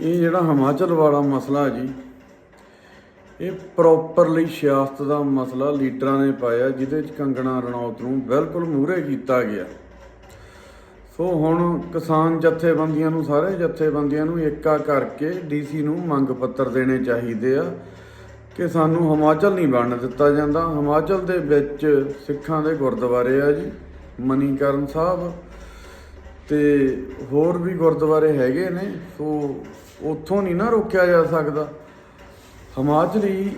ਇਹ ਜਿਹੜਾ ਹਿਮਾਚਲ ਵਾਲਾ ਮਸਲਾ ਜੀ, ਇਹ ਪ੍ਰੋਪਰਲੀ ਸਿਆਸਤ ਦਾ ਮਸਲਾ, ਲੀਡਰਾਂ ਨੇ ਪਾਇਆ, ਜਿਹਦੇ ਚ ਕੰਗਣਾ ਰਣੌਤ ਨੂੰ ਬਿਲਕੁਲ ਮੂਹਰੇ ਕੀਤਾ ਗਿਆ। ਸੋ ਹੁਣ ਕਿਸਾਨ ਜਥੇਬੰਦੀਆਂ ਨੂੰ, ਸਾਰੇ ਜਥੇਬੰਦੀਆਂ ਨੂੰ ਏਕਾ ਕਰਕੇ ਡੀਸੀ ਨੂੰ ਮੰਗ ਪੱਤਰ ਦੇਣੇ ਚਾਹੀਦੇ ਆ ਕਿ ਸਾਨੂੰ ਹਿਮਾਚਲ ਨਹੀਂ ਬਣਨ ਦਿੱਤਾ ਜਾਂਦਾ। ਹਿਮਾਚਲ ਦੇ ਵਿੱਚ ਸਿੱਖਾਂ ਦੇ ਗੁਰਦੁਆਰੇ ਆ ਜੀ, ਮਨੀਕਰਨ ਸਾਹਿਬ ਤੇ ਹੋਰ ਵੀ ਗੁਰਦੁਆਰੇ ਹੈਗੇ ਨੇ, ਸੋ ਉੱਥੋਂ ਨਹੀਂ ਨਾ ਰੋਕਿਆ ਜਾ ਸਕਦਾ। ਹਿਮਾਚਲੀ,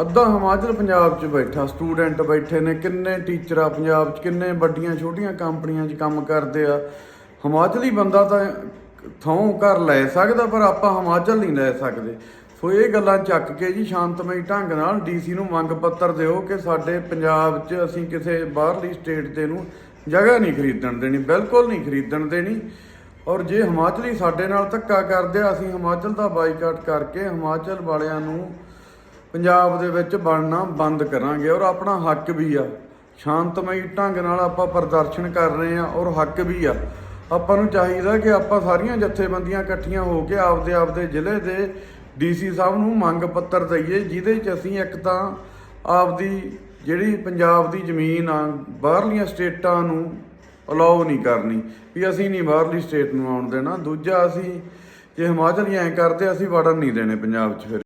ਅੱਧਾ ਹਿਮਾਚਲ ਪੰਜਾਬ 'ਚ ਬੈਠਾ, ਸਟੂਡੈਂਟ ਬੈਠੇ ਨੇ, ਕਿੰਨੇ ਟੀਚਰ ਆ ਪੰਜਾਬ 'ਚ, ਕਿੰਨੇ ਵੱਡੀਆਂ ਛੋਟੀਆਂ ਕੰਪਨੀਆਂ 'ਚ ਕੰਮ ਕਰਦੇ ਆ। ਹਿਮਾਚਲੀ ਬੰਦਾ ਤਾਂ ਥੋਂ ਘਰ ਲੈ ਸਕਦਾ, ਪਰ ਆਪਾਂ ਹਿਮਾਚਲ ਨਹੀਂ ਲੈ ਸਕਦੇ। ਸੋ ਇਹ ਗੱਲਾਂ ਚੱਕ ਕੇ ਜੀ ਸ਼ਾਂਤਮਈ ਢੰਗ ਨਾਲ ਡੀਸੀ ਨੂੰ ਮੰਗ ਪੱਤਰ ਦਿਓ ਕਿ ਸਾਡੇ ਪੰਜਾਬ 'ਚ ਅਸੀਂ ਕਿਸੇ ਬਾਹਰਲੀ ਸਟੇਟ ਦੇ ਨੂੰ ਜਗ੍ਹਾ ਨਹੀਂ ਖਰੀਦਣ ਦੇਣੀ, ਬਿਲਕੁਲ ਨਹੀਂ ਖਰੀਦਣ ਦੇਣੀ। ਔਰ ਜੇ ਹਿਮਾਚਲੀ ਸਾਡੇ ਨਾਲ ਧੱਕਾ ਕਰਦੇ ਆ ਅਸੀਂ ਹਿਮਾਚਲ ਦਾ ਬਾਈਕਾਟ ਕਰਕੇ ਹਿਮਾਚਲ ਵਾਲਿਆਂ ਨੂੰ ਪੰਜਾਬ ਦੇ ਵਿੱਚ ਬਣਨਾ ਬੰਦ ਕਰਾਂਗੇ। ਔਰ ਆਪਣਾ ਹੱਕ ਵੀ ਆ। ਸ਼ਾਂਤਮਈ ਢੰਗ ਨਾਲ ਆਪਾਂ ਪ੍ਰਦਰਸ਼ਨ ਕਰ ਰਹੇ ਆ ਔਰ ਹੱਕ ਵੀ ਆ। ਆਪਾਂ ਨੂੰ ਚਾਹੀਦਾ ਕਿ ਆਪਾਂ ਸਾਰੀਆਂ ਜਥੇਬੰਦੀਆਂ ਇਕੱਠੀਆਂ ਹੋ ਕੇ ਆਪਦੇ ਆਪਦੇ ਜ਼ਿਲ੍ਹੇ ਦੇ ਡੀਸੀ ਸਾਹਿਬ ਨੂੰ ਮੰਗ ਪੱਤਰ ਦਈਏ, ਜਿਹਦੇ 'ਚ ਅਸੀਂ ਇੱਕ ਤਾਂ ਆਪਦੀ ਜਿਹੜੀ ਪੰਜਾਬ ਦੀ ਜ਼ਮੀਨ ਆ, ਬਾਹਰਲੀਆਂ ਸਟੇਟਾਂ ਨੂੰ ਅਲਾਉ ਨਹੀਂ ਕਰਨੀ, ਵੀ ਅਸੀਂ ਨਹੀਂ ਬਾਹਰਲੀ ਸਟੇਟ ਨੂੰ ਆਉਣ ਦੇਣਾ। ਦੂਜਾ ਅਸੀਂ ਜੇ ਹਿਮਾਚਲ ਐਂ ਕਰਦੇ, ਅਸੀਂ ਵੜਨ ਨਹੀਂ ਦੇਣੇ ਪੰਜਾਬ 'ਚ ਫਿਰ।